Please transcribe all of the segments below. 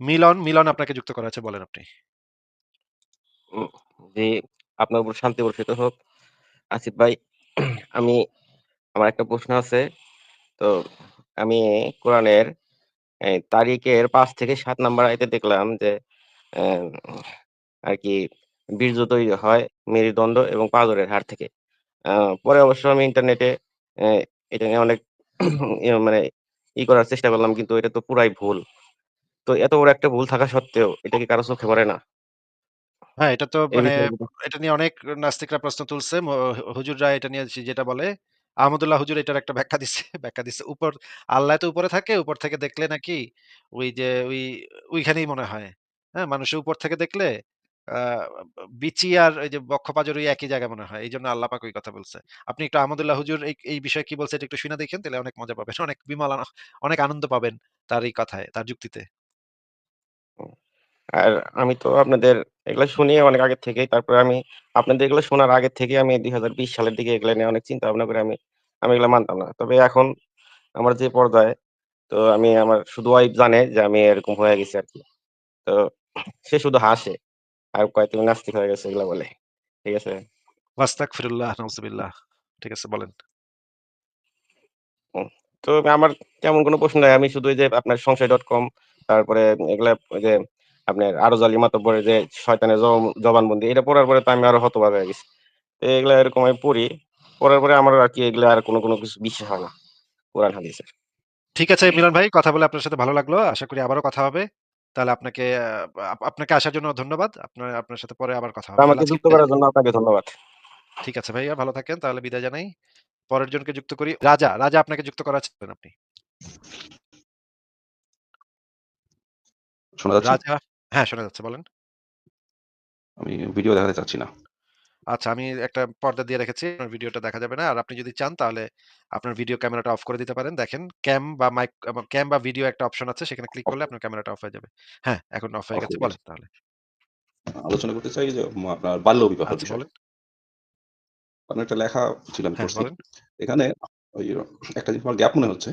মিলন, মিলন আপনাকে যুক্ত করা আছে বলেন আপনি। জি, আপনার উপর শান্তি বর্ষিত হোক। আসিফ ভাই, আমি আমার একটা প্রশ্ন আছে। তো আমি কোরআনের তারিখের পাঁচ থেকে সাত নাম্বার আয়াতে দেখলাম যে আর কি বীর্য তৈরি হয় মেরুদণ্ড এবং পাঁজরের হাড় থেকে। আ পরে অবশ্য আমি ইন্টারনেটে অ্যা এটা নিয়ে অনেক মানে ই করার চেষ্টা করলাম কিন্তু এটা তো পুরাই ভুল। তো এত বড় একটা ভুল থাকা সত্ত্বেও এটা কি কারও চোখে পড়ে না? হ্যাঁ, এটা তো এই মানে এটা নিয়ে অনেক নাস্তিকরা প্রশ্ন তুলছে। ম হুজুররা এটা নিয়ে যে যেটা বলে, আহমদুল্লাহ হুজুর এটার একটা ব্যাখ্যা দিচ্ছে ব্যাখ্যা দিচ্ছে। উপর আল্লাহ তো উপরে থাকে, উপর থেকে দেখলে নাকি ওই যে ওই ওইখানেই মনে হয়। হ্যাঁ? মানুষের উপর থেকে দেখলে আ বিচি আর ওই যে বক্ষ-পাজর ওই একই জায়গায় মনে হয়। এইজন্য আল্লাহ পাক ওই কথা বলছে। আপনি একটু আহমদুল্লাহ হুজুর এই এই বিষয়ে কি বলছে এটা একটু শুইনা দেখেন তাইলে অনেক মজা পাবেন। অনেক বিমল আ অনেক আনন্দ পাবেন তার এই কথায়, তার যুক্তিতে। আর আমি তো আপনাদের এগুলা শুনি অনেক আগের থেকেই। তারপরে আমি আপনাদের এগুলো শোনার আগের থেকে আমি ২০২০ সালের দিকে এগুলা নিয়ে অনেক চিন্তা ভাবনা করে আমি, আমি এগুলা মানতাম না। তবে এখন আমার যে পর্যায়ে তো আমি আমার শুধু ওয়াইফ জানে যে আমি এরকম হয়ে গেছি আরকি। তো সে শুধু হাসে। আর কয় তুমি নাস্তিক হয়ে গেছে এগুলা বলে। ঠিক আছে? ওয়াস্তাগফিরুল্লাহ, নাউজুবিল্লাহ। ঠিক আছে বলেন। তো আমার তেমন কোনো প্রশ্ন নাই। আমি শুধু যে আপনার সংশয় ডট কম তারপরে এগুলা যে আপনার আরজ আলী মাতব্বরের যে শয়তানের জবানবন্দি এটা পড়ার পরে তো আমি আরও হতবাক হয়ে গেছি। তো এগুলা এরকম আমি পড়ি। পড়ার পরে আমার আর কি এগুলা আর কোনো, কোনো কিছু বিশ্বাস হয় না। কোরআন হাদিসের। ঠিক আছে মিলন ভাই, কথা বলে আপনার সাথে ভালো লাগল। আশা করি আবারও কথা হবে। তাহলে আপনাকে আপনাকে আসার জন্য ধন্যবাদ। আপনার আপনার সাথে পরে আবার কথা হবে। আমাকে যুক্ত করার জন্য আপনাকে ধন্যবাদ। ঠিক আছে ভাইয়া ভালো থাকেন। তাহলে বিদায় জানাই। পরের জনকে যুক্ত করি। রাজা, রাজা আপনাকে যুক্ত করা আপনি। শোনা যাচ্ছে? রাজা হ্যাঁ, শোনা যাচ্ছে বলেন। আমি ভিডিও দেখাতে চাচ্ছি না। আচ্ছা আমি একটা পর্দা দিয়ে রেখেছি। আপনার ভিডিওটা দেখা যাবে না। আর আপনি যদি চান তাহলে আপনার ভিডিও ক্যামেরাটা অফ করে দিতে পারেন। দেখেন ক্যাম বা মাইক আব ক্যাম বা ভিডিও একটা অপশন আছে সেখানে ক্লিক করলে আপনার ক্যামেরাটা অফ হয়ে যাবে। হ্যাঁ, এখন অফ হয়ে গেছে। বলেন তাহলে। আলোচনা করতে চাই যে আপনার বাল্যবিবাহর আচ্ছা বিষয়ে। বলেন। আপনার একটা লেখা ছিল আমি হ্যাঁ, পড়ছি। বলেন। এখানে ওই একটা জিনিস আমার গ্যাপ মনে হচ্ছে।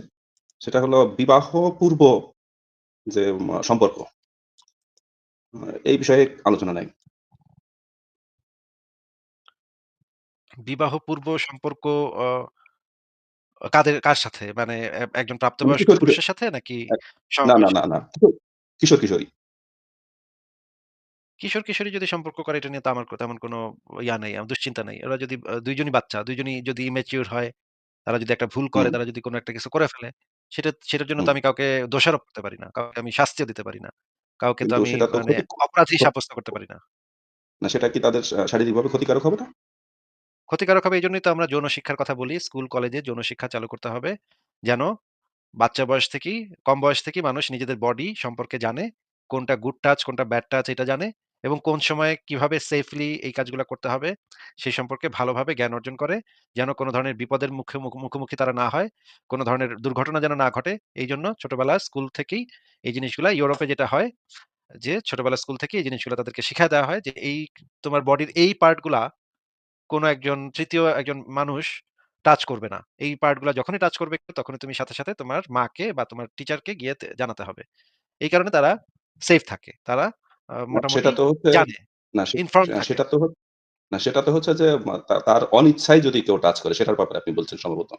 সেটা হলো বিবাহ পূর্ব যে সম্পর্ক। এই বিষয়ে আলোচনা নাই। বিবাহ পূর্ব সম্পর্ক অ কাদের কার সাথে? মানে এ একজন প্রাপ্তবয়স্ক কিশোর, কিশোর পুরুষের সাথে নাকি না, না, সমবয়সী? না, না। কিশোর, কিশোর, কিশোরী। কিশোর-কিশোরী যদি সম্পর্ক করে এটা নিয়ে তো আমার তেমন কোনো ইয়া নাই, আ দুশ্চিন্তা নাই। ওরা যদি আ ২ জনই বাচ্চা, ২ জনই যদি immature হয়, তারা যদি একটা ভুল করে, হুম, তারা যদি কোনো একটা কিছু করে ফেলে, সেটা সেটার জন্য তো হুম। আমি কাউকে দোষারোপ করতে পারি না। কাউকে আমি শাস্তিও দিতে পারি না। কাউকে তো আমি মানে অপরাধী সাব্যস্ত করতে পারি না। না সেটা কি তাদের শারীরিকভাবে ক্ষতিকারক হবে না? ক্ষতিকারক হবে এজন্যই তো আমরা যৌন শিক্ষার কথা বলি। স্কুল, কলেজে যৌন শিক্ষা চালু করতে হবে। যেন বাচ্চা বয়স থেকেই, কম বয়স থেকেই মানুষ নিজেদের বডি সম্পর্কে জানে। কোনটা গুড টাচ, কোনটা ব্যাড টাচ এটা জানে এবং কোন সময়ে কীভাবে সেফলি এই কাজগুলো করতে হবে, সেই সম্পর্কে ভালোভাবে জ্ঞান অর্জন করে। যেন কোনো ধরনের বিপদের মুখে মুখ মুখোমুখি তারা না হয়। কোনো ধরনের দুর্ঘটনা যেন না ঘটে। এই জন্য ছোটবেলায় স্কুল থেকেই এই জিনিসগুলো ইউরোপে যেটা হয় যে, ছোটবেলায় স্কুল থেকেই এই জিনিসগুলো তাদেরকে শিখায় দেওয়া হয় যে, এই তোমার বডির এই পার্টগুলা কোন একজন তৃতীয় একজন মানুষ টাচ করবে না। এই পার্টগুলা যখনই টাচ করবে তখনই তুমি সাথে, সাথে তোমার মাকে বা তোমার টিচারকে গিয়ে জানাতে হবে। এই কারণে তারা সেফ থাকে। তারা আ সেটা তো হচ্ছে জানে, না সে ইনফর্ম থাকে। সেটা তো হ না সেটা তো হচ্ছে যে মা তা তার অনিচ্ছায় যদি কেউ টাচ করে সেটার ব্যাপারে আপনি বলছেন সম্ভবত।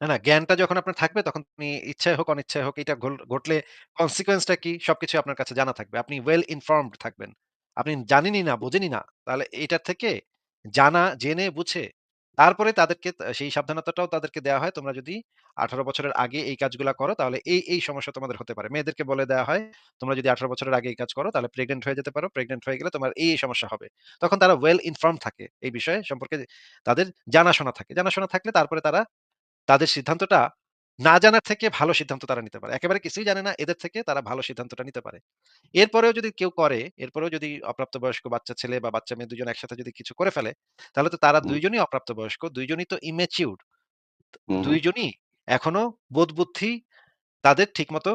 না, না জ্ঞানটা যখন আপনার থাকবে তখন আপনি ইচ্ছায় হোক অনিচ্ছায় হোক এটা ঘল ঘটলে কনসিকুয়েন্স টা কি সবকিছু আপনার কাছে জানা থাকবে। আপনি ওয়েল ইনফর্মড থাকবেন। আপনি জানেনই না, বোঝেনই না। তাহলে এটার থেকে জানা, জেনে, বুঝে তারপরে তাদেরকে সেই সাবধানতাটাও তাদেরকে দেওয়া হয়। তোমরা যদি ১৮ বছরের আগে এই কাজগুলা করো তাহলে এই, এই সমস্যা তোমাদের হতে পারে। মেয়েদেরকে বলে দেওয়া হয়, তোমরা যদি ১৮ বছরের আগে এই কাজ করো তাহলে প্রেগনেন্ট হয়ে যেতে পারো। প্রেগনেন্ট হয়ে গেলে তোমার এই সমস্যা হবে। তখন তারা ওয়েল ইনফর্ম থাকে এই বিষয়ে সম্পর্কে তাদের জানাশোনা থাকে। জানাশোনা থাকলে তারপরে তারা তাদের সিদ্ধান্তটা না জানার থেকে ভালো সিদ্ধান্ত তারা নিতে পারে। একেবারে কিছুই জানে না এদের থেকে তারা ভালো সিদ্ধান্তটা নিতে পারে। এরপরেও যদি কেউ করে, এরপরেও যদি অপ্রাপ্তবয়স্ক বাচ্চা ছেলে বা বাচ্চা মেয়ে ২ জন একসাথে যদি কিছু করে ফেলে, তাহলে তো তারা হুম, ২ জনই অপ্রাপ্তবয়স্ক, ২ তো immature হুম, ২ হুম, জনই এখনও বোধ-বুদ্ধি তাদের ঠিকমতো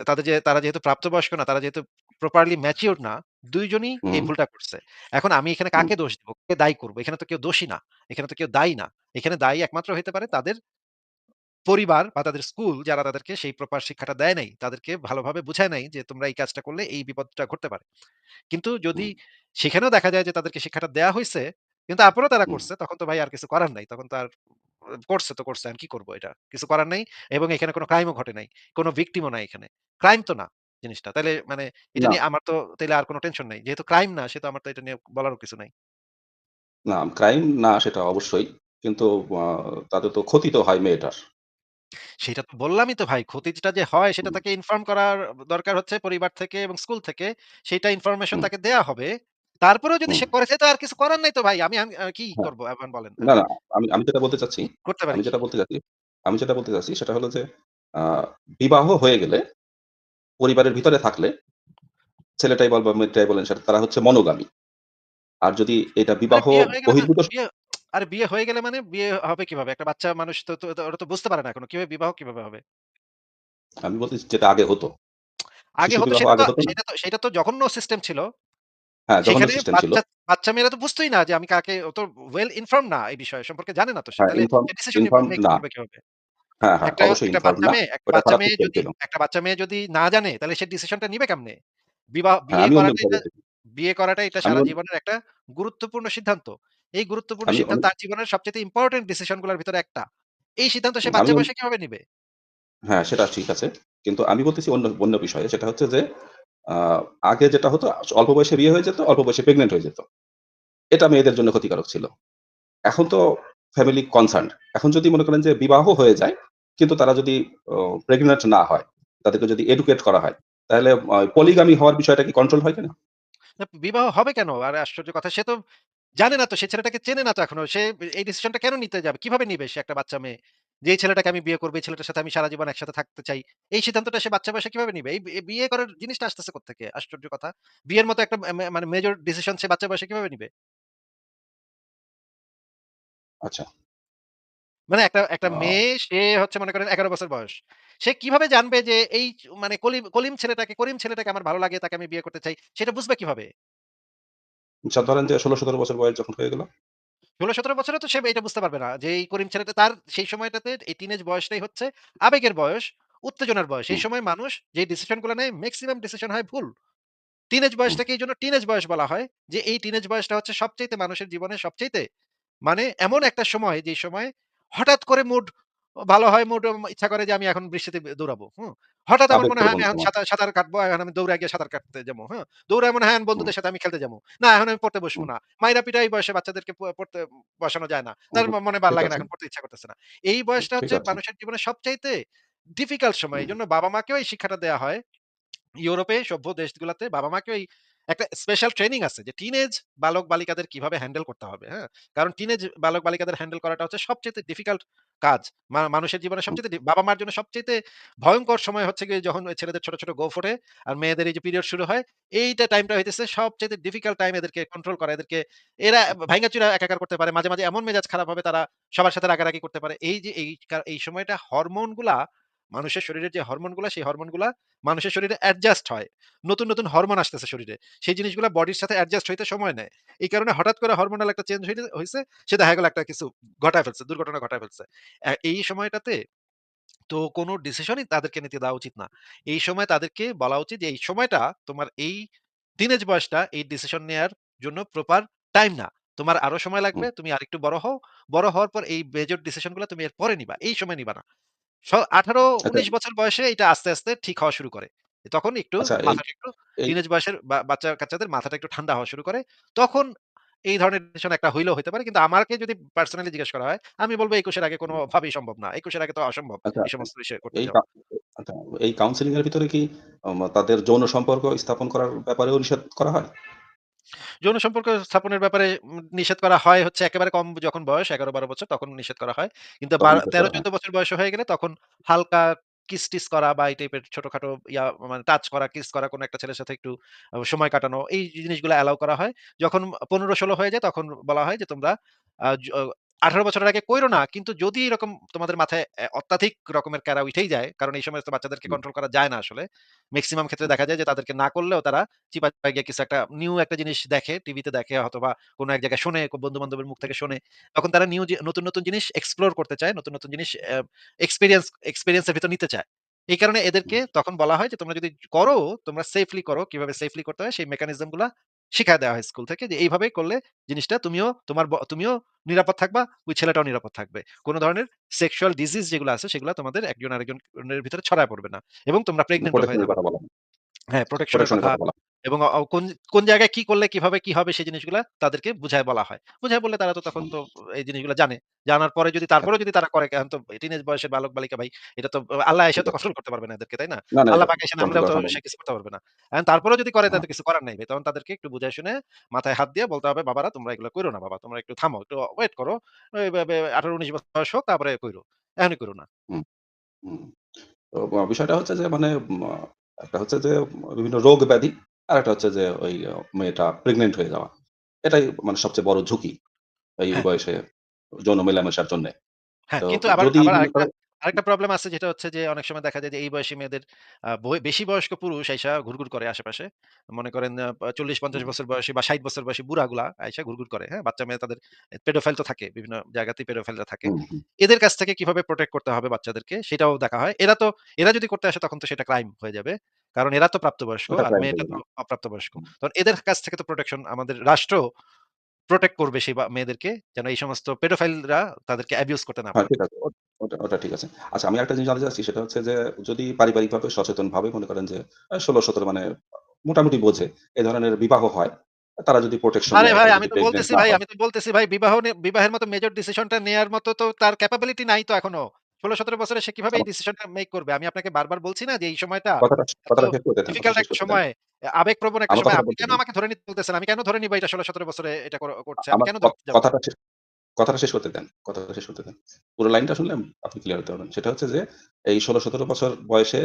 তাদের যে তারা যেহেতু প্রাপ্তবয়স্ক না, তারা যেহেতু প্রপারলি ম্যাচিউরড না, দুইজনই এই ভুলটা করছে। এখন আমি এখানে কাকে দোষ দিব? কে দায়ী করব এখানে তো কেউ দোষী না। এখানে তো কেউ দায়ী না। এখানে দায়ী একমাত্র হইতে পারে তাদের পরিবার বা তাদের স্কুল যারা তাদেরকে সেই প্রপার শিক্ষাটা দেয় নাই, তাদেরকে ভালোভাবে বুঝায় নাই যে তোমরা এই কাজটা করলে এই বিপদটা ঘটতে পারে। কিন্তু যদি সেখানেও দেখা যায় যে তাদেরকে শিক্ষাটা দেয়া হইছে, কিন্তু তারপরেও তারা করছে, তখন তো ভাই আর কিছু করার নাই। তখন তো আর করছে তো করছে। আমি কি করব এটা? কিছু করার নাই এবং এখানে কোন ক্রাইম ও ঘটে নাই। কোন ভিকটিম ও নাই এখানে। ক্রাইম তো না জিনিসটা। তাহলে মানে এটা নিয়ে আমার তো তাহলে আর কোনো টেনশন নাই। যেহেতু ক্রাইম না সেহেতু আমার তো এটা নিয়ে বলারও কিছু নাই। না ক্রাইম না সেটা অবশ্যই। কিন্তু তাতে তো ক্ষতি তো হয় মেয়েটার। সেটা তো বললামই তো ভাই, ক্ষতিটা যে হয় সেটা তাকে ইনফর্ম করার দরকার হচ্ছে পরিবার থেকে এবং স্কুল থেকে। সেইটা ইনফরমেশন হুম, তাকে দেয়া হবে। তারপরেও যদি হুম। সে করে সে তো আর কিছু করার নাই তো ভাই। আমি আ কি হ্যাঁ, করব এখন বলেন না, না আমি আমি যেটা বলতে চাচ্ছি করতে পারি আমি কি? যেটা বলতে চাচ্ছি আমি যেটা বলতে চাচ্ছি সেটা হলো যে আ বিবাহ হয়ে গেলে পরিবারের ভিতরে থাকলে ছেলেটাই বল বা মেয়েটাই বলেন সেটা তারা হচ্ছে মনোগামী। আর যদি এটা আরে বিবাহ বিয়ে হয়ে গেলে তো বহির্ভূত বিয়ে আরে বিয়ে হয়ে গেলে মানে বিয়ে হবে কীভাবে? একটা বাচ্চা মানুষ তো তো তো ওরা তো বুঝতে পারে না এখনও। কীভাবে বিবাহ কীভাবে হবে? আমি বলতেছি যেটা আগে হতো। আগে শিশু হতো বিবাহ সেটা তো আগে হতো না? সেটা তো সেটা তো জঘন্য সিস্টেম ছিল। হ্যাঁ, জঘন্য সেখানে সিস্টেম ছিল। বাচ্চা বাচ্চা মেয়েরা তো বুঝতই না যে আমি কাকে ও তো ওয়েল ইনফর্মড না এই বিষয় সম্পর্কে জানে না তো সে। হ্যাঁ, তাহলে ইনফর্ম সে ডিসিশন নিব ইনফর্ম মেক না। করবে কীভাবে? হ্যাঁ, হ্যাঁ, একটা অবশ্যই একটা ইনফর্ম বাচ্চা না। মেয়ে একটা ওটা বাচ্চা খারাপ মেয়ে সিস্টেম যদি ছিল। একটা বাচ্চা মেয়ে যদি না জানে তাহলে সে ডিসিশনটা নিবে কেমনে? বিবাহ হ্যাঁ, বিয়ে করাটা এটা। বিয়ে করাটা এটা আমি সারা জীবনের একটা গুরুত্বপূর্ণ সিদ্ধান্ত। এই গুরুত্বপূর্ণ সিদ্ধান্ত তার জীবনের সবচাইতে ইম্পোর্টেন্ট ডিসিশনগুলোর ভিতরে একটা। এই সিদ্ধান্ত সে বাচ্চা বয়সে কীভাবে নিবে? হ্যাঁ, সেটা ঠিক আছে। কিন্তু আমি বলতেছি অন্য অন্য বিষয়ে। সেটা হচ্ছে যে আগে যেটা হতো অল্প বয়সে বিয়ে হয়ে যেত, অল্প বয়সে প্রেগন্যান্ট হয়ে যেত। এটা মেয়েদের জন্য ক্ষতিকারক ছিল। এখন তো ফ্যামিলি কনসার্ন এখন যদি মনে করেন যে বিবাহ হয়ে যায়, কিন্তু তারা যদি প্রেগনেন্ট না হয়, তাদেরকে যদি এডুকেট করা হয়, তাহলে পলিগামি হওয়ার বিষয়টা কি কন্ট্রোল হয় কিনা? বিবাহ হবে কেন? আর আশ্চর্য কথা। সে তো জানে না তো সে ছেলেটাকে চেনে না তো এখনও। সে এই ডিসিশনটা কেন নিতে যাবে? কীভাবে নিবে সে একটা বাচ্চা মেয়ে? যে ছেলেটাকে আমি বিয়ে করব, এই ছেলেটার সাথে আমি সারা জীবন একসাথে থাকতে চাই। এই সিদ্ধান্তটা সে বাচ্চা বয়সে কীভাবে নিবে? এই বিয়ে করার জিনিসটা আসতেছে কোত্থেকে? আশ্চর্য কথা। বিয়ের মতো একটা মানে মেজর ডিসিশন সে বাচ্চা বয়সে কীভাবে নিবে? আচ্ছা। মানে একটা একটা মেয়ে সে হচ্ছে মনে করেন ১১ বছর বয়স। সে কীভাবে জানবে যে এই মানে কলিম কলিম ছেলেটাকে করিম ছেলেটাকে আমার ভালো লাগে, তাকে আমি বিয়ে করতে চাই। সেটা বুঝবে কীভাবে? ধরেন যে ১৬-১৭ বছর বয়স যখন হয়ে গেল ১৬-১৭ বছরে তো সে এটা বুঝতে পারবে না যে এই করিম ছেলেটা তার সেই সময়টাতে এই টিনেজ বয়সটাই হচ্ছে আবেগের বয়স, উত্তেজনার বয়স। এই সময় মানুষ যে ডিসিশনগুলো নেয় মেক্সিমাম ডিসিশন হয় ভুল। টিনেজ বয়সটাকে এইজন্য টিনেজ বয়স বলা হয় যে এই টিনেজ বয়সটা হচ্ছে সবচাইতে মানুষের জীবনে সবচাইতে মানে এমন একটা সময় যে সময় হঠাৎ করে মুড ভালো হয়, মুড ইচ্ছা করে যে আমি এখন বৃষ্টিতে দৌড়াবো। হুম? হঠাৎ আমার মনে হয় আমি এখন সাঁতার সাঁতার কাটবো, এখন আমি দৌড়ায় গিয়ে সাঁতার কাটতে যাব। হ্যাঁ? দৌড়ায় মনে হয় বন্ধুদের সাথে আমি খেলতে যাব। না এখন আমি পড়তে বসবো না। মাইরা পিটা এই বয়সে বাচ্চাদেরকে পড়তে বসানো যায় না। তার মনে ভালো লাগে না এখন পড়তে ইচ্ছা করতেছে না। এই বয়সটা হচ্ছে। মানুষের জীবনের সবচাইতে ডিফিকাল্ট সময়। এই জন্য বাবা-মাকেও এই শিক্ষাটা দেওয়া হয় ইউরোপে সভ্য দেশগুলাতে বাবা-মাকেও এই একটা স্পেশাল ট্রেনিং আছে যে টিনেজ বালক-বালিকাদের কীভাবে হ্যান্ডেল করতে হবে, হ্যাঁ? কারণ টিনেজ বালক-বালিকাদের হ্যান্ডেল করাটা হচ্ছে সবচাইতে ডিফিকাল্ট কাজ। মানুষের জীবনে হুম, সবচাইতে ডি বাবা-মার জন্য সবচাইতে ভয়ংকর সময় হচ্ছে গিয়ে যখন ওই ছেলেদের ছোট, ছোট গোঁফ ওঠে আর মেয়েদের এই যে পিরিয়ড শুরু হয়, এইটা টাইমটা হইতেছে সবচেয়ে ডিফিকাল্ট টাইম এদেরকে কন্ট্রোল করা। এদেরকে এরা ভাইঙ্গা-চুরা একাকার করতে পারে। মাঝে, মাঝে এমন মেজাজ খারাপ হবে তারা সবার সাথে রাগারাগি করতে পারে। এই যে এই কা এই সময়টা হরমোনগুলা মানুষের শরীরের যে হরমোনগুলা, সেই হরমোনগুলা মানুষের শরীরে অ্যাডজাস্ট হয়। নতুন, নতুন হরমোন আসতেছে শরীরে। সেই জিনিসগুলা বডির সাথে অ্যাডজাস্ট হইতে সময় নেয়। এই কারণে হঠাৎ করে হরমোনাল একটা চেঞ্জ হইছে, সে দেখা গেল একটা কিছু ঘটায় ফেলছে, দুর্ঘটনা ঘটায় ফেলছে। এই সময়টাতে তো কোন ডিসিশনই তাদেরকে নিতে দেওয়া উচিত না। এই সময় তাদেরকে বলা উচিত যে, "এই সময়টা তোমার এই টিনেজ বয়সটা এই ডিসিশন নেয়ার জন্য প্রপার টাইম না। তোমার আরও সময় লাগবে। তুমি আরেকটু বড় হও। বড় হওয়ার পর এই মেজর ডিসিশনগুলা তুমি এর পরে নিবা। এই সময় নিবা না।" স আচ্ছা, ১৮-১৯ বছর বয়সে এটা আস্তে, আস্তে ঠিক হওয়া শুরু করে। তখন একটু আচ্ছা এই মাথাটা একটু টিনেজ বয়সের বাচ্চা-কাচ্চাদের মাথাটা একটু ঠান্ডা হওয়া শুরু করে। তখন এই ধরনের ডিসিশন একটা হইলেও হইতে পারে। কিন্তু আমাকে যদি পার্সোনালি জিজ্ঞেস করা হয়, আমি বলব একুশের আগে কোনো ভাবেই সম্ভব না। একুশের আগে তো অসম্ভব আচ্ছা এই সমস্ত বিষয় করতে এই কাউন্সেলিং এর ভিতরে কি তাদের যৌন সম্পর্ক স্থাপন করার ব্যাপারেও নিষেধ করা হয়? যৌন সম্পর্ক স্থাপনের ব্যাপারে নিষেধ করা হয় হচ্ছে একেবারে কম যখন বয়স ১১-১২ বছর তখন নিষেধ করা হয়। কিন্তু তেরো তখন। ১৩-১৪ বছর বয়স হয়ে গেলে তখন হালকা কিস-টিস করা বা এই টাইপের ছোটখাটো ইয়া মানে টাচ করা, কিস করা কোনো একটা ছেলের সাথে একটু সময় কাটানো এই জিনিসগুলো অ্যালাউ করা হয়। যখন ১৫-১৬ হয়ে যায় তখন বলা হয় যে তোমরা আ য 18 বছরের আগে কইরো না। কিন্তু যদি এরকম তোমাদের মাথায় অত্যাধিক রকমের ক্যারা উঠেই যায়, কারণ এই সময় বাচ্চাদেরকে কন্ট্রোল করা যায় না আসলে। মেক্সিমাম ক্ষেত্রে দেখা যায় যে তাদেরকে না করলেও তারা চিপায় গিয়ে কিছু একটা নিউ একটা জিনিস দেখে, টিভিতে দেখে অথবা কোনো এক জায়গায় শোনে, বন্ধু-বান্ধবের মুখ থেকে শোনে। তখন তারা নিউ নতুন, নতুন জিনিস এক্সপ্লোর করতে চায়। নতুন, নতুন জিনিস এক্সপিরিয়েন্স এক্সপেরিয়েন্স এক্সপেরিয়েন্স এর ভিতর নিতে চায়। এই কারণে এদেরকে তখন বলা হয় যে তোমরা যদি করো, তোমরা সেফলি করো। কীভাবে সেফলি করতে হয় সেই মেকানিজমগুলা শিখায় দেওয়া হয় স্কুল থেকে যে এইভাবে করলে জিনিসটা তুমিও তোমার তুমিও নিরাপদ থাকবা, ওই ছেলেটাও নিরাপদ থাকবে। কোনো ধরনের সেক্সুয়াল ডিজিজ যেগুলো আছে সেগুলো তোমাদের একজন আরেকজনের ভিতরে ছড়ায় পড়বে না। এবং তোমরা প্রেগনেন্ট হয়ে এর যাবা হয়। হ্যাঁ, প্রোটেকশন এর প্রোটেকশন এর কথা এবং অ কোন, কোন জায়গায় কি করলে কীভাবে কি হবে সেই জিনিসগুলা তাদেরকে বুঝায় বলা হয়। বুঝায় বললে তারা তো তখন তো এই জিনিসগুলা জানে। জানার পরে যদি হ্যাঁ। তারপরেও যদি তারা করে এখন তো টিনেজ বয়সের বালক-বালিকা ভাই, এটা তো আল্লাহ এসে ঠিক তো আছে। কন্ট্রোল করতে পারবে না এদেরকে, তাই না? না, না আল্লাহ এটা পাক এসে কন্ট্রোল করা তো না। সে কিছু করতে পারবে না। এখন তারপরেও যদি করে হ্যাঁ। তাহলে কিছু করার নাই ভাই। তখন তাদেরকে একটু বুঝায় শুনে মাথায় হাত দিয়ে বলতে হবে, "বাবারা তোমরা এগুলো কইরো না বাবা। তোমরা একটু থামো, একটু ওয়েট করো। এই বে বে 18-19 বয়স হোক তারপরে কইরো। এখনই কইরো না।" হুম, হুম। তো বিষয়টা হচ্ছে যে মানে একটা হচ্ছে যে বিভিন্ন রোগ ব্যাধি, আরেকটা হচ্ছে যে ওই মেয়েটা প্রেগন্যান্ট হয়ে যাওয়া। এটাই মানে সবচেয়ে বড় ঝুঁকি এই হ্যাঁ। বয়সে যৌন মেলামেশার জন্যে। হ্যাঁ, তো কিন্তু আবার, যদি আবার মনে আরেকটা, করেন আরেকটা প্রবলেম আছে যেটা হচ্ছে যে অনেক সময় দেখা যায় যে এই বয়সী মেয়েদের আ বয় বেশি বয়স্ক পুরুষ আইসা ঘুরঘুর করে আশেপাশে। মনে করেন আ ৪০-৫০ হুম। বছর বয়সী বা ৬০ বছর বয়সী বুড়াগুলা আইসা ঘুরঘুর করে। হ্যাঁ? বাচ্চা মেয়ে তাদের পেডোফাইল তো থাকে। বিভিন্ন জায়গাতেই পেডোফাইলরা থাকে। হুম, হুম। এদের কাছ থেকে কীভাবে প্রটেক্ট করতে হবে বাচ্চাদেরকে সেটাও দেখা হয়। এরা তো এরা যদি করতে আসে তখন তো সেটা ক্রাইম হয়ে যাবে। কারণ এরা তো প্রাপ্তবয়স্ক আর মেয়েটা তো অপ্রাপ্তবয়স্ক। তখন এদের কাছ থেকে তো প্রোটেকশন আমাদের রাষ্ট্র প্রটেক্ট করবে সেই মেয়েদেরকে যেন এই সমস্ত পেডোফাইলরা তাদেরকে অ্যাবিউজ করতে না হ্যাঁ, পারে। ওটা, ঠিক আছে। আচ্ছা আমি আরেকটা জিনিস জানতে চাচ্ছি সেটা হচ্ছে যে যদি পারিবারিকভাবে সচেতনভাবে মনে করেন যে আ ১৬-১৭ মানে মোটামুটি বোঝে এ ধরনের বিবাহ হয়। তারা যদি প্রোটেকশন আরে ভাই আমি তো বলতেছি ভাই, আমি তো বলতেছি ভাই বিবাহ বিবাহের মতো মেজর ডিসিশনটা নেয়ার মতো তো তার ক্যাপাবিলিটি নাই তো এখনও। ১৬-১৭ বছরে সে কীভাবে এই ডিসিশনটা মেক করবে? আমি আপনাকে বারবার বলছি না যে এই সময়টা ডিফিকাল্ট একটা সময়, এ আবেগপ্রবণ একটা সময়। আপনি কেন আমাকে ধরে নিতে বলতেছেন? আমি কেন ধরে নিব এটা ১৬-১৭ বছরে এটা করছে? আমি কেন? কথাটা শেষ কথাটা শেষ করতে দেন, কথাটা শেষ করতে দেন। পুরো লাইনটা শুনলে আপনি ক্লিয়ার হতে পারবেন। সেটা হচ্ছে যে এই ১৬-১৭ বছর বয়সে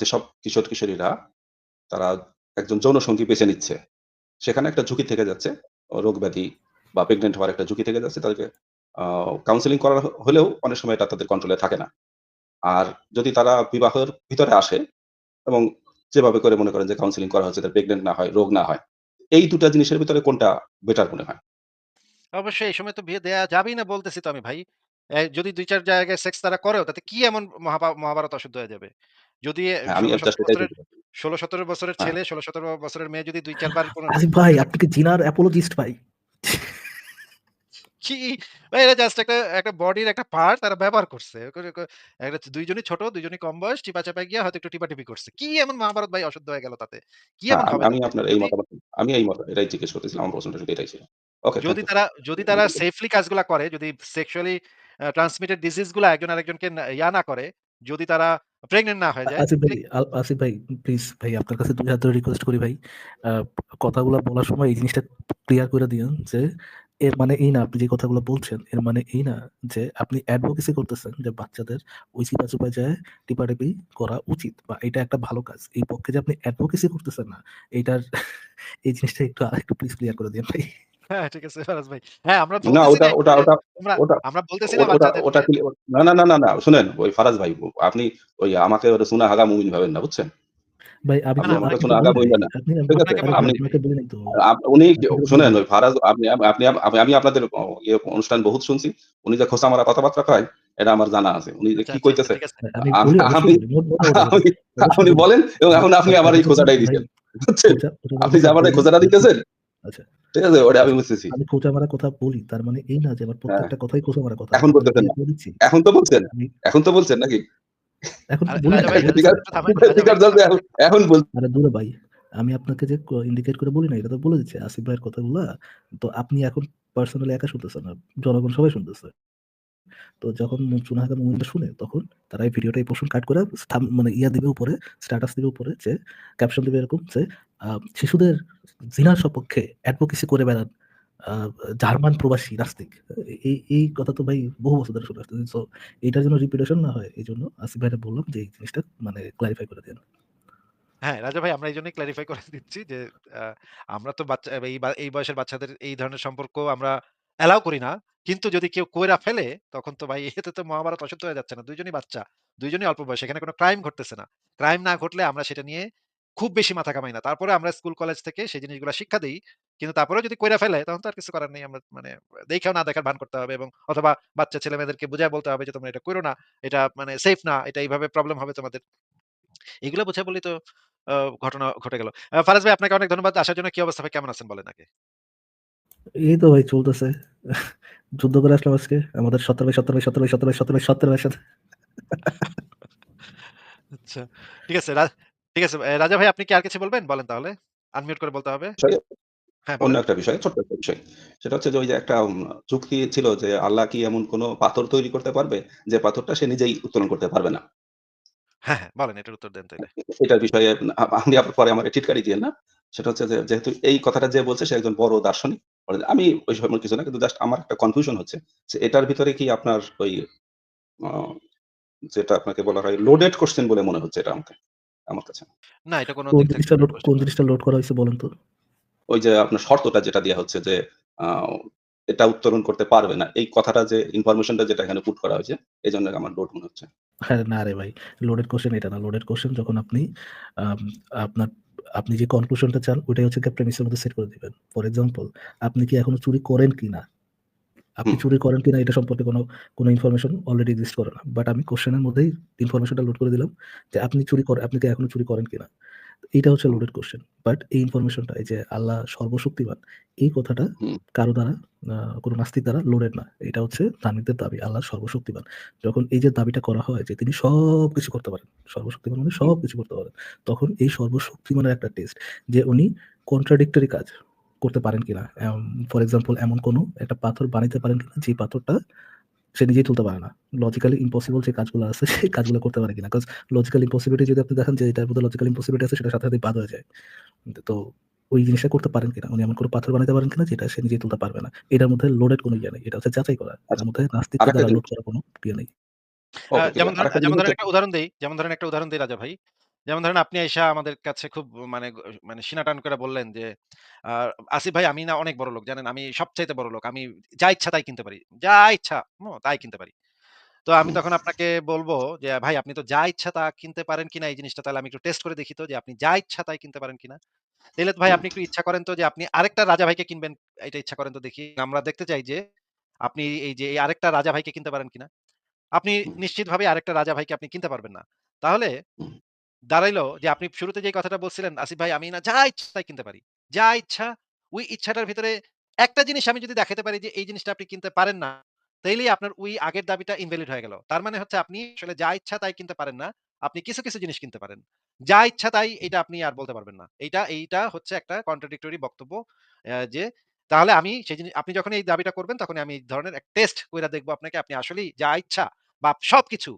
যেসব কিশোর-কিশোরীরা তারা একজন যৌনসঙ্গী বেছে নিচ্ছে। সেখানে একটা ঝুঁকি থেকে যাচ্ছে। রোগ ব্যাধি বা প্রেগনেন্ট হওয়ার একটা ঝুঁকি থেকে যাচ্ছে। তাদেরকে কাউন্সেলিং করা হলেও অনেক সময় এটা তাদের কন্ট্রোলে থাকে না। আর যদি তারা বিবাহের ভিতরে আসে এবং যেভাবে করে মনে করেন যে কাউন্সেলিং করা হচ্ছে তারা প্রেগন্যান্ট না হয়, রোগ না হয়। এই দুটা জিনিসের ভিতরে কোনটা বেটার মনে হয়? অবশ্যই এই সময় তো বিয়ে দেয়া যাবেই না বলতেছি তো আমি ভাই। যদি ২-৪ জায়গায় সেক্স তারা করেও তাতে কি এমন মহাভা মহাভারত অশুদ্ধ হয়ে যাবে? যদি হ্যাঁ, আমি ১৬-১৭ জাস্ট এটাই বছরের বলতে চাচ্ছি। ১৬-১৭ বছরের হ্যাঁ। ছেলে, ১৬-১৭ বছরের মেয়ে যদি ২-৪ বার কোন ভাই আপনি কি জিনার অ্যাপোলজিস্ট ভাই? কি? ভাই এটা জাস্ট একটা, একটা বডির একটা পার্ট তারা ব্যবহার করছে। করে একটা ২ জনই ছোট, ২ জনই কম বয়স। চিপা-চাপায় গিয়া হয়তো একটু টিপাটিপি করছে। কি এমন মহাভারত ভাই অশুদ্ধ হয়ে গেল তাতে? কি এমন আমি হবে আমি আপনার এই মতামত আমি এই মত এটাই জিজ্ঞেস করতেছিলাম। আমার প্রশ্নটা শুধু এটাই ছিল। ওকে যদি তারা যদি তারা সেফলি কাজগুলা করে, যদি সেক্সুয়ালি ট্রান্সমিটেড ডিজিজগুলা একজন আরেকজনকে ইয়া না করে, যদি তারা প্রেগন্যান্ট না হয়ে যায়, আসিফ ভাই, আসিফ ভাই প্লিজ ভাই আপনার কাছে দুই হাত ধরে রিকোয়েস্ট করি ভাই। কথাগুলা বলার সময় এই জিনিসটা ক্লিয়ার করে দিয়েন যে এর মানে এই না আপনি যে কথাগুলো বলছেন, এর মানে এই না যে আপনি অ্যাডভোকেসি করতেছেন যে বাচ্চাদের ওই চিপা-চুপায় যেয়ে টিপাটিপি করা উচিত বা এটা একটা ভালো কাজ। এই পক্ষে যে আপনি অ্যাডভোকেসি করতেছেন না, এইটার এই জিনিসটা একটু আরেকটু প্লিজ ক্লিয়ার করে দিন ভাই। হ্যাঁ, ঠিক আছে ফারাজ ভাই। হ্যাঁ, আমরা না ওটা না ওটা ওটা ওটা আমরা বলতেছি না ওটা ওটা না, না, না, না, না শুনেন ওই ফারাজ ভাই আপনি ওই আমাকে ওটা সুনা হাগা মুমিন ভাবেন না, বুঝছেন? ভাই আমি উনি শুনেন ওই ফারাজ আপনি আপনি আপনাদের ইয়ে অনুষ্ঠান বহুত শুনছি। উনি যে খোঁচা মারা কথাবার্তা কয়, এটা আমার জানা আছে। উনি আচ্ছা, কি আচ্ছা, আচ্ছা কইতেছে আপনি বলেন এবং এখন আপনি আমার এই খোঁচা মারার আপনি যে আমার এই বলি দিতেছেন, আচ্ছা। ঠিক আছে? ওটা আমি বুঝতেছি। আমি খোঁচা মারার কথা বলি। তার মানে এই না যে আমার হ্যাঁ। প্রত্যেকটা কথাই খোঁচা মারা কথা। এখন তো বলছেন। এখন তো বলছেন নাকি? এখন। এখন আরে দূরে ভাই। আমি আপনাকে যে ইন্ডিকেট করে বলি নাই, এটা তো বলে দিচ্ছি। আসিফ ভাইয়ের কথাগুলা তো আপনি এখন পার্সোনালি একা শুনতেছেন না। জনগণ সবাই শুনতেছে। তো যখন মু সুনা হাগা শুনে তখন তারা এই ভিডিওটা এই পোরশন কাট করে মানে ইয়া দিবে উপরে, স্ট্যাটাস দিবে উপরে যে ক্যাপশন দিবে এরকম যে শিশুদের জিনার সপক্ষে অ্যাডভোকেসি করে বেড়ান জার্মান প্রবাসী নাস্তিক। এই এই কথা তো ভাই বহু বছর ধরে শুনে আসতেছি। সো এটার যেন রিপিটেশন না হয় এজন্য আসিফ ভাইরে বললাম যে এই জিনিসটা মানে ক্লারিফাই করে দেন। হ্যাঁ, রাজা ভাই আমরা এইজন্যই ক্লারিফাই করে দিচ্ছি যে আমরা তো বাচ্চা এই এই বয়সের বাচ্চাদের এই ধরনের সম্পর্ক আমরা অ্যালাও করি না। কিন্তু যদি কেউ কইরা ফেলে তখন তো ভাই এতে তো মহাভারত অশুদ্ধ হয়ে যাচ্ছে না। ২ জনই বাচ্চা। ২ জনই অল্প বয়স। এখানে কোনো ক্রাইম ঘটতেছে না। ক্রাইম না ঘটলে আমরা সেটা নিয়ে খুব বেশি মাথা কামাই না। তারপরে আমরা স্কুল কলেজ থেকে সেই জিনিসগুলা শিক্ষা দেই। কিন্তু তারপরেও যদি কইরা ফেলে তখন তো আর কিছু করার নেই। আমরা মানে দেইখাও না দেখার ভান করতে হবে এবং অথবা বাচ্চা ছেলেমেয়েদেরকে বুঝায় বলতে হবে যে তোমরা এটা কইরো না। এটা মানে সেফ না। এটা এইভাবে প্রবলেম হবে তোমাদের। এগুলা বুঝায় বললেই তো ঘটনা ঘটে গেল। ফারাজ ভাই আপনাকে অনেক ধন্যবাদ। আসার জন্য কি অবস্থা ভাই কেমন আছেন বলেন আগে? এই তো ভাই চলতেছে। যুদ্ধ করে আসলাম আজকে। আমাদের ৭০ ভাই, ৭০ ভাই, ৭০ ভাই, ৭০ ভাই, ৭০ ভাই, ৭০ ভাইয়ের সাথে। আচ্ছা। ঠিক আছে। ঠিক আছে। রাজা ভাই আপনি কি আর কিছু বলবেন? বলেন তাহলে। আনমিউট করে বলতে হবে। হ্যাঁ, অন্য একটা বিষয়, ছোট্ট একটা বিষয়। সেটা হচ্ছে যে ওই যে একটা যুক্তি ছিল যে আল্লাহ কি এমন কোন পাথর তৈরি করতে পারবে যে পাথরটা সে নিজেই উত্তোলন করতে পারবে না? হ্যাঁ, হ্যাঁ। বলেন এটার উত্তর দেন তাইলে। এটার বিষয়ে আপনি আবার পরে আমারে টিটকারি না। সেটা হচ্ছে যে যেহেতু এই কথাটা যে বলছে সে একজন বড় দার্শনিক। আমি ওই সময় কিছু না কিন্তু জাস্ট আমার একটা কনফিউশন হচ্ছে যে এটার ভিতরে কি আপনার ওই যেটা আপনাকে বলা হয় লোডেড কোশ্চেন বলে মনে হচ্ছে এটা আমাকে আমার কাছে। না এটা কোন কোন দিক থেকে জিনিসটা লোড কোন জিনিসটা লোড করা হইছে বলেন তো? ওই যে আপনার শর্তটা যেটা দেয়া হচ্ছে যে এটা উত্তোলন করতে পারবে না। এই কথাটা যে ইনফরমেশনটা যেটা এখানে পুট করা হয়েছে এই জন্য আমার লোড মনে হচ্ছে। হ্যাঁ, না রে ভাই। লোডেড কোয়েশ্চেন এটা না। লোডেড কোশ্চেন যখন আপনি আপনার আপনি যে কনক্লুশনটা চান ওইটাই হচ্ছে গিয়ে প্রেমিস এর মধ্যে সেট করে দিবেন। ফর এক্সাম্পল আপনি কি এখনও চুরি করেন কিনা? আপনি চুরি করেন কিনা এটা সম্পর্কে কোনো কোনো ইনফরমেশন অলরেডি এক্সিস্ট করে না। বাট আমি কোয়েশ্চেন এর মধ্যেই ইনফরমেশনটা লোড করে দিলাম যে আপনি চুরি করেন আপনি কি এখনও চুরি করেন কিনা? এইটা হচ্ছে। Loaded question. বাট এই ইনফরমেশনটা এই যে আল্লাহ সর্বশক্তিমান এই কথাটা কারও দ্বারা কোন নাস্তিক দ্বারা লোডেড না। এটা হচ্ছে ধার্মিকদের দাবি। আল্লাহ সর্বশক্তিমান। যখন এই যে দাবিটা করা হয় যে তিনি সবকিছু করতে পারেন। সর্বশক্তিমান মানে সব কিছু করতে পারেন। তখন এই সর্বশক্তিমানের একটা টেস্ট যে উনি কন্ট্রাডিক্টরি কাজ করতে পারেন কিনা? ফর এক্সাম্পল এমন কোন একটা পাথর বানাইতে পারেন কিনা যে পাথরটা সে নিজেই তুলতে পারে না। লজিক্যালি ইম্পসিবল যে কাজগুলো আছে সেই কাজগুলো করতে পারে কিনা? কজ লজিক্যাল ইম্পসিবিলিটি যদি আপনি দেখেন যে এটার মধ্যে লজিক্যাল ইম্পসিবিলিটি আছে সেটার সাথে, সাথেই বাদ হয়ে যায়। তো ওই জিনিসটা করতে পারেন কিনা? উনি এমন কোন পাথর বানাইতে পারেন কিনা যেটা সে নিজেই তুলতে পারবে না। এটার মধ্যে লোডেড কোন ইয়ে নেই। এটা হচ্ছে যাচাই করা। এটার। মধ্যে দ্বারা লোড করা কোন ইয়ে নেই। যেমন। ধরেন একটা উদাহরণ দেই যেমন ধরেন একটা উদাহরণ দেই রাজা ভাই। যেমন ধরেন আপনি আইসা আমাদের কাছে খুব মানে গ মানে সিনা টান করে বললেন যে, আ "আসিফ ভাই আমি না অনেক বড় লোক জানেন। আমি সবচাইতে বড় লোক। আমি যা ইচ্ছা তাই কিনতে পারি। যা ইচ্ছা তাই কিনতে পারি।" তো আমি তখন আপনাকে বলব যে, "ভাই আপনি তো যা ইচ্ছা তা কিনতে পারেন কিনা এই জিনিসটা তাহলে আমি একটু টেস্ট করে দেখি তো যে আপনি যা ইচ্ছা তাই কিনতে পারেন কিনা?" তাইলে তো ভাই হুম। আপনি একটু ইচ্ছা করেন তো যে আপনি আরেকটা রাজা ভাইকে কিনবেন। এটা ইচ্ছা করেন তো দেখি। আমরা দেখতে চাই যে আপনি এই যে এই আরেকটা রাজা ভাইকে কিনতে পারেন কিনা? আপনি হুম। নিশ্চিতভাবেই আরেকটা রাজা ভাইকে আপনি কিনতে পারবেন না। তাহলে হুম। দাঁড়াইলো যে আপনি শুরুতে যেই কথাটা বলছিলেন, "আসিফ ভাই আমি না যা ইচ্ছা কিনতে পারি।" যা ইচ্ছা ওই ইচ্ছাটার ভিতরে একটা জিনিস আমি যদি দেখাইতে পারি যে এই জিনিসটা আপনি কিনতে পারেন না, তাইলেই আপনার ওই আগের দাবিটা ইনভ্যালিড হয়ে গেল। তার মানে হচ্ছে আপনি আসলে যা ইচ্ছা তাই কিনতে পারেন না। আপনি কিছু, কিছু জিনিস কিনতে পারেন। যা ইচ্ছা তাই এটা আপনি আর বলতে পারবেন না। এইটা এইটা হচ্ছে একটা কন্ট্রাডিক্টরি বক্তব্য। যে তাহলে আমি সেই জিনিস আপনি যখন এই দাবিটা করবেন তখন আমি এই ধরনের এক টেস্ট কইরা দেখব আপনাকে আপনি আসলেই যা ইচ্ছা বা সবকিছু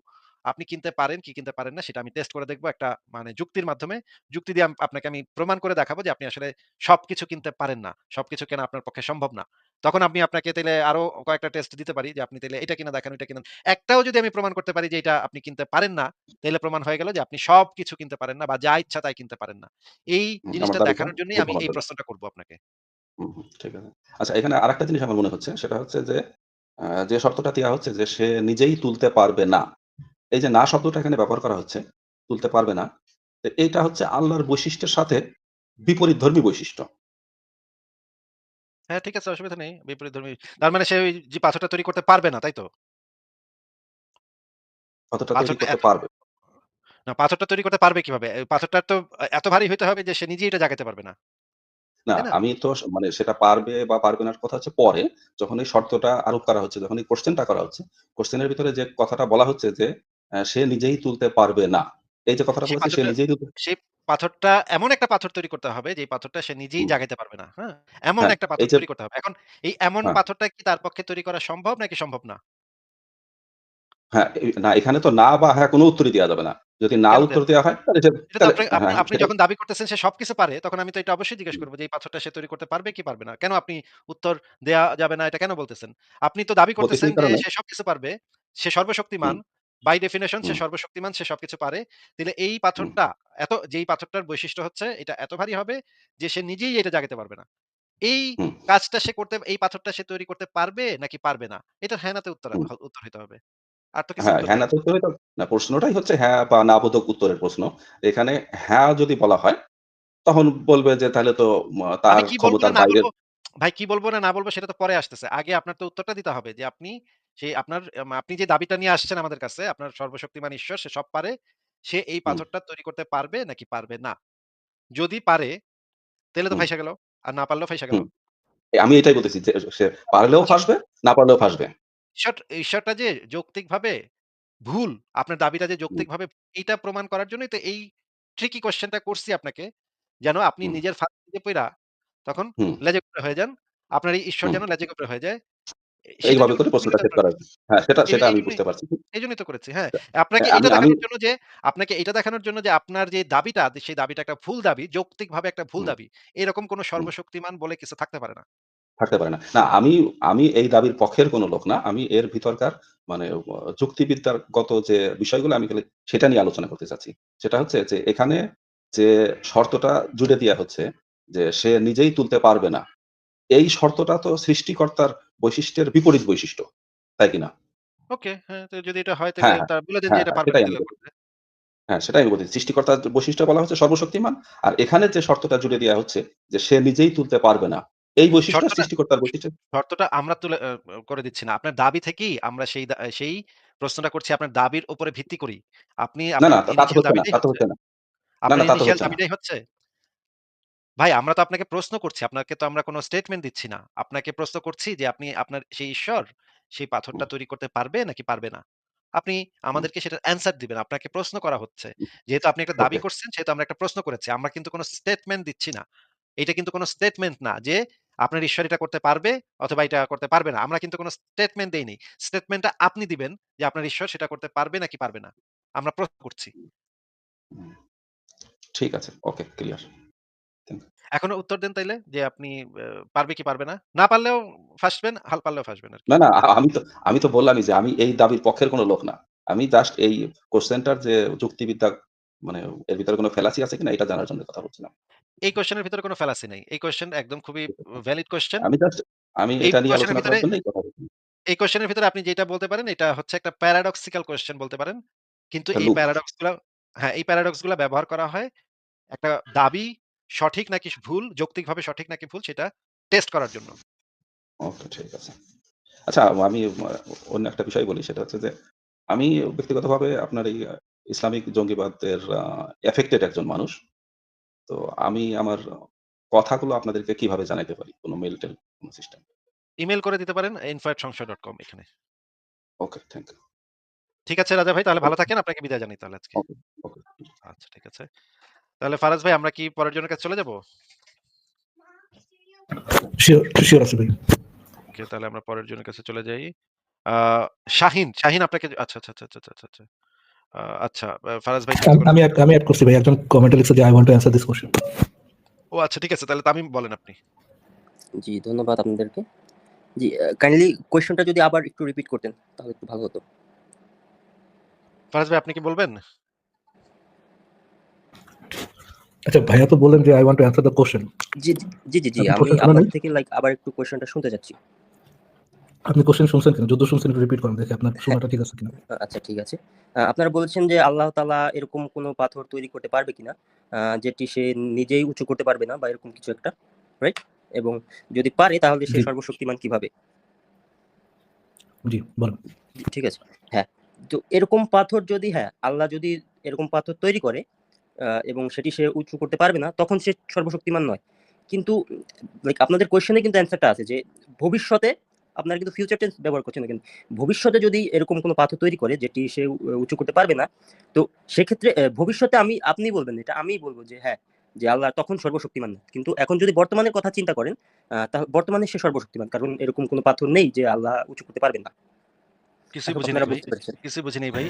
আপনি কিনতে পারেন কি কিনতে পারেন না সেটা আমি টেস্ট করে দেখব একটা মানে যুক্তির মাধ্যমে। যুক্তি দিয়ে আপনাকে আমি প্রমাণ করে দেখাবো যে আপনি আসলে সবকিছু কিনতে পারেন না। সবকিছু কেনা আপনার পক্ষে সম্ভব না। তখন আমি আপনাকে তাইলে আরও কয়েকটা টেস্ট দিতে পারি যে আপনি তাইলে এটা কিনা দেখান, ওইটা কিনা একটাও যদি আমি প্রমাণ করতে পারি যে এটা আপনি কিনতে পারেন না, তাইলে প্রমাণ হয়ে গেল যে আপনি সবকিছু কিনতে পারেন না বা যা ইচ্ছা তাই কিনতে পারেন না। এই জিনিসটা দেখানোর জন্যই আমি এই প্রশ্নটা করব আপনাকে। ঠিক আছে। আচ্ছা এখানে আরেকটা জিনিস আমার মনে হচ্ছে সেটা হচ্ছে যে যে শর্তটা দেয়া হচ্ছে যে সে নিজেই তুলতে পারবে না। এই যে না শব্দটা এখানে ব্যবহার করা হচ্ছে, তুলতে পারবে না। তো এইটা হচ্ছে আল্লাহর বৈশিষ্ট্যের সাথে বিপরীতধর্মী বৈশিষ্ট্য। হ্যাঁ, ঠিক আছে অসুবিধা নেই। বিপরীতধর্মী তার মানে সে ওই যে পাথরটা তৈরি করতে পারবে না, তাই তো? পাথরটা তৈরি করতে পারবে। না পাথরটা তৈরি করতে পারবে কীভাবে? এ পাথরটার তো এত ভারী হইতে হবে যে সে নিজেই এটা জাগাইতে পারবে না। না, আমি তো মানে সেটা পারবে বা পারবে না কথা হচ্ছে পরে, যখন এই শর্তটা আরোপ করা হচ্ছে, যখন এই কোয়েশ্চেনটা করা হচ্ছে, কোশ্চেনের ভিতরে যে কথাটা বলা হচ্ছে যে, সে নিজেই তুলতে পারবে না। এই যে কথাটা বলেছি সে নিজেই সেই পাথরটা এমন একটা পাথর তৈরি করতে হবে যেই পাথরটা সে নিজেই জাগাইতে পারবে না। হ্যাঁ? এমন হ্যাঁ, একটা পাথর তৈরি করতে হবে। এখন এই এমন হ্যাঁ, পাথরটা কি তার পক্ষে তৈরি করা সম্ভব নাকি সম্ভব না? হ্যাঁ, না এখানে তো না বা হ্যাঁ কোন উত্তরই দেয়া যাবে না। যদি না উত্তর দেয়া হয় আপনি হ্যাঁ। যখন দাবি করতেছেন সে সবকিছু পারে, তখন আমি তো এটা অবশ্যই জিজ্ঞেস করব যে এই পাথরটা সে তৈরি করতে পারবে কি পারবে না? কেন আপনি উত্তর দেয়া যাবে না এটা কেন বলতেছেন? আপনি তো দাবি করতেছেন যে সে সবকিছু পারবে, সে সর্বশক্তিমান। বাই ডেফিনিশন সে সর্বশক্তিমান, সে সবকিছু পারে। তাইলে এই পাথরটা এত যেই পাথরটার বৈশিষ্ট্য হচ্ছে এটা এত ভারী হবে যে সে নিজেই এটা জাগাতে পারবে না। এই কাজটা সে করতে এই পাথরটা সে তৈরি করতে পারবে নাকি পারবে না? এটার হ্যাঁনাতে উত্তর উত্তর হইতে হবে। আর তো কিছু হ্যাঁ, না উত্তর না প্রশ্নটাই হচ্ছে হ্যাঁ বা না বোধক উত্তরের প্রশ্ন। এখানে হ্যাঁ যদি বলা হয়, তখন বলবে যে তাহলে তো তার ক্ষমতার বাইরে ভাই কি বলব না না বলব সেটা তো পরে আসতেছে। আগে আপনার তো উত্তরটা দিতে হবে যে আপনি সেই আপনার আপনি যে দাবিটা নিয়ে আসছেন আমাদের কাছে, আপনার সর্বশক্তিমান ঈশ্বর সে সব পারে। সে এই পাথরটা তৈরি করতে পারবে নাকি পারবে না? যদি পারে তাইলে তো ফাইসা গেল। আর না পারলেও ফাইসা গেল। আমি এটাই বলতেছি যে সে পারলেও ফাঁসবে, না পারলেও ফাঁসবে। ঈশ্বর ঈশ্বরটা যে যৌক্তিকভাবে ভুল, আপনার দাবিটা যে যৌক্তিকভাবে এটা প্রমাণ করার জন্যই তো এই ট্রিকি কোয়েশ্চেনটা করছি আপনাকে। যেন আপনি নিজের ফাঁদে নিজে তখন লেজে হয়ে যান। আপনার এই ঈশ্বর যেন লেজে হয়ে যায়। এইভাবে করে প্রশ্নটা সেট করা হ্যাঁ, সেটা সেটা আমি বুঝতে পারছি। এইজন্যই তো করেছি। হ্যাঁ, আপনাকে আমি এটা দেখানোর জন্য যে আপনাকে এটা দেখানোর জন্য যে আপনার যে দাবিটা, সেই দাবিটা একটা ভুল দাবি, যৌক্তিকভাবে একটা ভুল দাবি। এরকম কোন। সর্বশক্তিমান বলে কিছু থাকতে পারে না। থাকতে পারে না। না আমি আমি এই দাবির পক্ষের কোন লোক না। আমি এর ভিতরকার মানে যুক্তিবিদ্যার গত যে বিষয়গুলো আমি সেটা নিয়ে আলোচনা করতে চাচ্ছি। সেটা হচ্ছে যে এখানে যে শর্তটা জুড়ে দেওয়া হচ্ছে যে সে নিজেই তুলতে পারবে না। এই শর্তটা তো সৃষ্টিকর্তার বৈশিষ্ট্যের বিপরীত বৈশিষ্ট্য। তাই কিনা? ওকে, হ্যাঁ, তো যদি এটা হয় হ্যাঁ, হ্যাঁ। বলে দেন যে হ্যাঁ, এটা পারবে সেটাই আমি বলছি। হ্যাঁ, সেটাই আমি বলছি। সৃষ্টিকর্তার বৈশিষ্ট্য বলা হচ্ছে সর্বশক্তিমান। আর এখানে যে শর্তটা জুড়ে দেয়া হচ্ছে যে সে নিজেই তুলতে পারবে না। এই বৈশিষ্ট্য সৃষ্টিকর্তার বৈশিষ্ট্য শর্তটা আমরা তুলে করে দিচ্ছি না। আপনার দাবি থেকেই আমরা সেই সেই প্রশ্নটা করছি আপনার দাবির উপরে ভিত্তি করি আপনি না, না তা তা হচ্ছে না, তা তো হচ্ছে। না। আপনার। দাবিটাই হচ্ছে ভাই আমরা তো আপনাকে প্রশ্ন করছি। আপনাকে তো আমরা কোনো স্টেটমেন্ট দিচ্ছি না। আপনাকে প্রশ্ন করছি যে আপনি আপনার সেই ঈশ্বর সেই পাথরটা তৈরি করতে পারবে নাকি পারবে না? আপনি হুম, আমাদেরকে সেটার অ্যান্সার দিবেন। আপনাকে প্রশ্ন করা হচ্ছে। যেহেতু আপনি একটা দাবি ওকে। করছেন সেহেতু আমরা একটা প্রশ্ন করেছি। আমরা কিন্তু কোন স্টেটমেন্ট দিচ্ছি না। এটা কিন্তু কোন স্টেটমেন্ট না যে আপনার ঈশ্বর এটা করতে পারবে অথবা এটা করতে পারবে না। আমরা কিন্তু কোনো স্টেটমেন্ট দেইনি। স্টেটমেন্টটা আপনি দিবেন যে আপনার ঈশ্বর সেটা করতে পারবে নাকি পারবে না। আমরা প্রশ্ন করছি। হুম, ঠিক আছে। Okay clear. এখনও উত্তর দেন তাইলে যে আপনি পারবে কি পারবে না? না পারলেও ফাঁসবেন, হাল পারলেও ফাঁসবেন আরকি। না, না আমি তো আমি তো বললামই যে আমি এই দাবির পক্ষের কোন লোক না। আমি জাস্ট এই কোয়েশ্চেনটার যে যুক্তিবিদ্যা মানে এর ভিতরে কোনো ফেলাসি আছে কিনা এটা জানার জন্য কথা বলছিলাম। এই কোয়েশ্চেন এর ভিতরে কোন ফ্যালাসি নাই। এই কোয়েশ্চেন একদম খুবই ভ্যালিড কোশ্চেন আমি জাস্ট আমি এই এটা নিয়ে আলোচনা ভিতরে করার জন্যই কথা বলছিলাম। এই কোয়েশ্চেন এর ভিতরে আপনি যেটা বলতে পারেন এটা হচ্ছে একটা প্যারাডক্সিক্যাল কোশ্চেন বলতে পারেন। কিন্তু এই লুপ। প্যারাডক্সগুলা হ্যাঁ, এই প্যারাডক্সগুলা ব্যবহার করা হয় একটা দাবি সঠিক নাকি ভুল, যৌক্তিকভাবে সঠিক নাকি ভুল সেটা টেস্ট করার জন্য। ওকে ঠিক আছে। আচ্ছা আমি অন্য একটা বিষয় বলি সেটা হচ্ছে যে আমি ব্যক্তিগতভাবে আপনার এই ইসলামিক জঙ্গিবাদের এফেক্টেড একজন মানুষ। তো আমি আমার কথাগুলো আপনাদেরকে কীভাবে জানাইতে পারি? কোনো মেল টেল কোন সিস্টেম? ইমেল করে দিতে পারেন info@সংশয়.com এখানে। Okay thank you. ঠিক আছে রাজা ভাই তাহলে ভালো থাকেন। আপনাকে বিদায় জানাই তাহলে আজকে। আচ্ছা ঠিক আছে। তাহলে ফারাজ ভাই আমরা কি পরের জনের কাছে চলে যাব? শিওর, আছে ভাই। ওকে তাহলে আমরা পরের জনের কাছে চলে যাই। শাহিন, শাহিন আপনাকে আচ্ছা, আচ্ছা, আচ্ছা, আচ্ছা, আচ্ছা, আচ্ছা। আচ্ছা ফারাজ ভাই আমি আমি এড করছি ভাই। একজন কমেন্টে লিখছে যে I want to answer this question. ও আচ্ছা ঠিক আছে তাহলে তামিম বলেন আপনি। জি, ধন্যবাদ আপনাদেরকে। জি, কাইন্ডলি কোয়েশ্চেনটা যদি আবার একটু রিপিট করতেন তাহলে একটু ভালো হতো। ফারাজ ভাই আপনি কি বলবেন? আচ্ছা ভাইয়া তো বললেন যে I want to answer the question. জি, জি, জি, জি, আমি আপনার থেকে লাইক আবার একটু কোয়েশ্চেনটা শুনতে চাচ্ছি। আপনি কোয়েশ্চেন শুনছেন কিনা? যদিও শুনছেন রিপিট করেন দেখি আপনার হ্যাঁ, শোনাটা ঠিক আছে কিনা। আচ্ছা ঠিক আছে। আপনারা বলেছেন যে আল্লাহ তাআলা এরকম কোনো পাথর তৈরি করতে পারবে কিনা যেটি সে নিজেই উঁচু করতে পারবে না বা এরকম কিছু একটা, রাইট? এবং যদি পারে তাহলে সে সর্বশক্তিমান কীভাবে? জি বলেন। ঠিক আছে। হ্যাঁ, তো এরকম পাথর যদি হ্যাঁ, আল্লাহ যদি এরকম পাথর তৈরি করে এবং সেটি সে উঁচু করতে পারবে না, তখন সে সর্বশক্তিমান নয়। কিন্তু লাইক আপনাদের কোয়েশ্চেনে কিন্তু অ্যান্সারটা আছে যে ভবিষ্যতে আপনারা কিন্তু ফিউচার টেন্স ব্যবহার করছেন কিন্তু ভবিষ্যতে যদি এরকম কোনো পাথর তৈরি করে যেটি সে উঁচু করতে পারবে না, তো সেক্ষেত্রে ভবিষ্যতে আমি আপনি বলবেন এটা আমি বলব যে হ্যাঁ, যে আল্লাহ তখন সর্বশক্তিমান। কিন্তু এখন যদি বর্তমানের কথা চিন্তা করেন, বর্তমানে সে সর্বশক্তিমান। কারণ এরকম কোনো পাথর নেই যে আল্লাহ উঁচু করতে পারবেন না। কিছুই বুঝি নাই ভাই। কিছুই বুঝি নাই ভাই।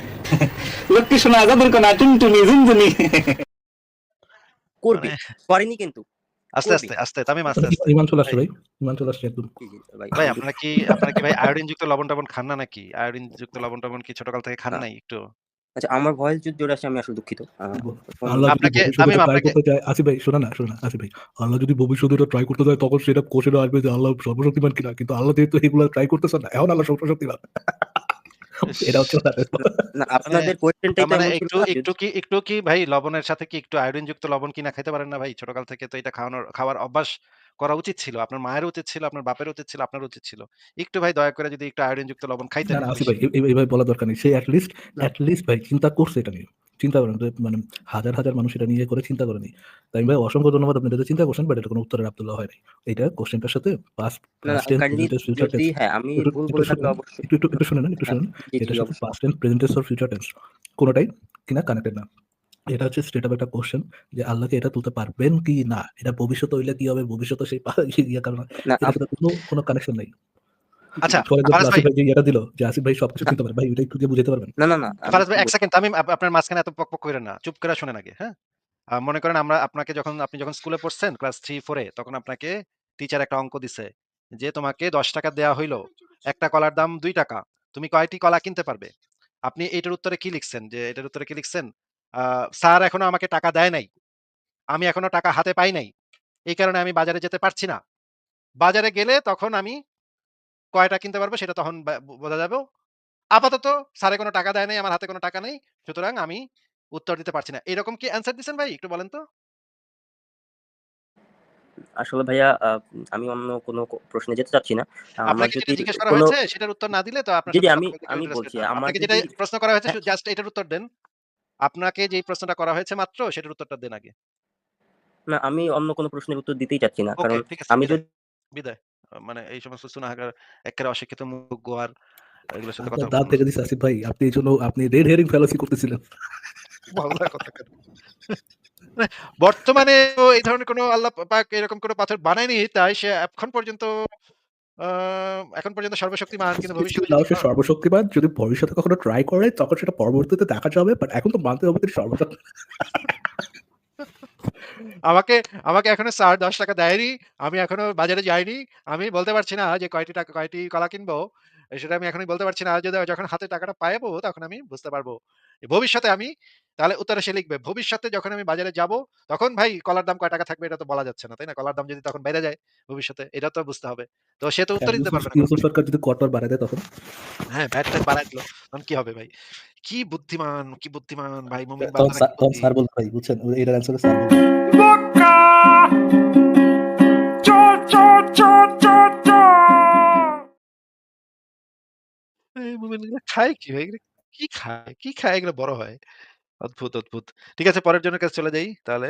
লোকটি শোনা আজাদের কোনা টুনটুনি ঝুনঝুনি করবে, মানে করেনি কিন্তু। আস্তে, আস্তে, আস্তে তামিম আস্তে, আস্তে। ইমান চলে আসছে ভাই। ইমান চলে আসছে একদম। ভাই। ভাই আপনারা কি আপনারা কি ভাই আয়োডিন যুক্ত লবণ-টবণ খান না নাকি? আয়োডিন যুক্ত লবণ-টবণ কি ছোটকাল থেকে খান নাই একটু? আচ্ছা আমার ভয়েস যদি জোরে আসে আমি আসলে দুঃখিত আল্লাহ যদি আপনাকে ভবিষ্যতে তামিম ট্রাই আপনাকে করতে চায় ভাই শোনা না শোনা না আসিফ ভাই আল্লাহ যদি ভবিষ্যতে ট্রাই করতে চায় তখন সেটা কোশ্চেন আসবে যে আল্লাহ সর্বশক্তিমান কিনা কিন্তু আল্লাহ যেহেতু এগুলো ট্রাই করতেছে না এখন আল্লাহ সর্বশক্তিমান এটা চলে ওনার না আপনাদের কোয়েশ্চেনটাই মানে একটু একটু কি একটু কি ভাই লবণের সাথে কি একটু আয়োডিন যুক্ত লবণ কিনা খাইতে পারেন না ভাই? ছোটকাল থেকে তো এটা খাওয়ানোর খাওয়ার অভ্যাস করা উচিত ছিল। আপনার মায়ের উচিত ছিল আপনার বাপের উচিত ছিল আপনার উচিত ছিল। একটু ভাই দয়া করে যদি একটু আয়োডিন যুক্ত লবণ খাইতেন না আসি ভাই এইভাবে বলা দরকার নেই। সে অ্যাটলিস্ট অ্যাটলিস্ট ভাই চিন্তা করছে এটা নিয়ে। চিন্তা করেন মানে হাজার হাজার মানুষ এটা নিয়ে করে চিন্তা করেনি। তাই ভাই অসংখ্য ধন্যবাদ আপনি এটা চিন্তা করছেন বাট এটা কোনো উত্তরের আব্দুল্লাহ হয়নি এটা কোশ্চেনটার সাথে পাস্ট যদি হ্যাঁ আমি একটু- একটু একটু শুনুন একটু হ্যাঁ, শুনুন। এটার সাথে পাস্ট টেন্স প্রেজেন্ট টেন্স আর ফিউচার টেন্স কোনোটাই কিনা কানেক্টেড না। এটা হচ্ছে স্টেট অফ একটা কোশ্চেন যে আল্লাহকে এটা তুলতে পারবেন কি না? এটা ভবিষ্যতে হইলে কি হবে? ভবিষ্যতে সেই পা- ইয়ে কারণ কোনো কোনো কানেকশন নাই। আচ্ছা ফারাজ ভাই আসিফ ভাই যে এটা দিল যে আসিফ ভাই সবকিছু চিনতে পারে ভাই এটা একটু দিয়ে বুঝাতে পারবেন? না না না ফারাজ ভাই এক সেকেন্ড আমি আপনার মাঝখানে এত পক পক করেন না চুপ করে শুনেন আগে হ্যাঁ? মনে করেন আমরা আপনাকে যখন আপনি যখন স্কুলে পড়ছেন ক্লাস থ্রি ফোরে তখন আপনাকে টিচার একটা অঙ্ক দিছে যে তোমাকে দশ টাকা দেওয়া হইল একটা কলার দাম দুই টাকা তুমি কয়টি কলা কিনতে পারবে? আপনি এটার উত্তরে কি লিখছেন? যে এটার উত্তরে কি লিখছেন? আহ, স্যার এখনও আমাকে টাকা দেয় নাই আমি এখনও টাকা হাতে পাই নাই এই কারণে আমি বাজারে যেতে পারছি না। বাজারে গেলে তখন আমি কয়টা কিনতে পারব সেটা তখন বোঝা যাবে। আপাতত স্যারে কোনো টাকা দেয় নাই আমার হাতে কোনো টাকা নেই সুতরাং আমি উত্তর দিতে পারছি না। এরকম কি অ্যান্সার দিচ্ছেন ভাই একটু বলেন তো? আসলে ভাইয়া আমি অন্য কোনো প্রশ্নে যেতে চাচ্ছি না। আমার যদি জিজ্ঞেস করা হয়েছে সেটার উত্তর না দিলে তো আপনার জি, আমি- আমি বলছি, না। আমার যেটা প্রশ্ন করা হয়েছে হ্যাঁ। জাস্ট এটার উত্তর দেন। আপনাকে যেই প্রশ্নটা করা হয়েছে মাত্র সেটার উত্তরটা দেন আগে। না আমি অন্য কোনো প্রশ্নের উত্তর দিতেই চাচ্ছি না। কারণ আমি বিদায়। যদি বিদায়। মানে এই সমস্ত সুনাহাগার একেবারে অশিক্ষিত মুখ গোয়ার এগুলোর সাথে কথা দাঁত থেকে দিচ্ছে আসিফ ভাই আপনি এই জন্য আপনি রেড হেয়ারিং ফেলোসি করতেছিলেন? মানে বর্তমানে তো এই ধরনের কোনো আল্লাহ পাক এরকম কোনো পাথর বানায়নি তাই সে এখন পর্যন্ত আহ, এখন পর্যন্ত সর্বশক্তিমান কিন্তু ভবিষ্যতে সর্বশক্তিমান যদি ভবিষ্যতে কখনো ট্রাই করে তখন সেটা পরবর্তীতে দেখা যাবে বাট এখন তো মানতে হবে তিনি সর্বশক্তি আমাকে আমাকে এখনও স্যার দশ টাকা দেয়নি আমি এখনও বাজারে যাইনি আমি বলতে পারছি না যে কয়টি টাকা কয়টি কলা কিনবো সেটা আমি এখনই বলতে পারছি না যদি যখন হাতে টাকাটা পাইবো তখন আমি বুঝতে পারব। ভবিষ্যতে আমি তাহলে উত্তরে সে লিখবে ভবিষ্যতে যখন আমি বাজারে যাব তখন ভাই কলার দাম কয় টাকা থাকবে এটা তো বলা যাচ্ছে না তাই না? কলার দাম যদি তখন বেড়ে যায় ভবিষ্যতে এটা তো বুঝতে হবে। তো সে তো উত্তর দিতে পারবে না সরকার যদি কটর বাড়ায় দেয় তখন। হ্যাঁ ব্যাট ট্যাট বাড়াই দিল তখন কি হবে ভাই? কি বুদ্ধিমান কি বুদ্ধিমান ভাই মুমিন স্যার বলতে ভাই বুঝছেন? এটার অ্যান্সারে স্যার খায় কি কি খায়? কি খায়? এগুলো বড় হয়। অদ্ভুত অদ্ভুত। ঠিক আছে, পরের জনের কাছে চলে যাই তাহলে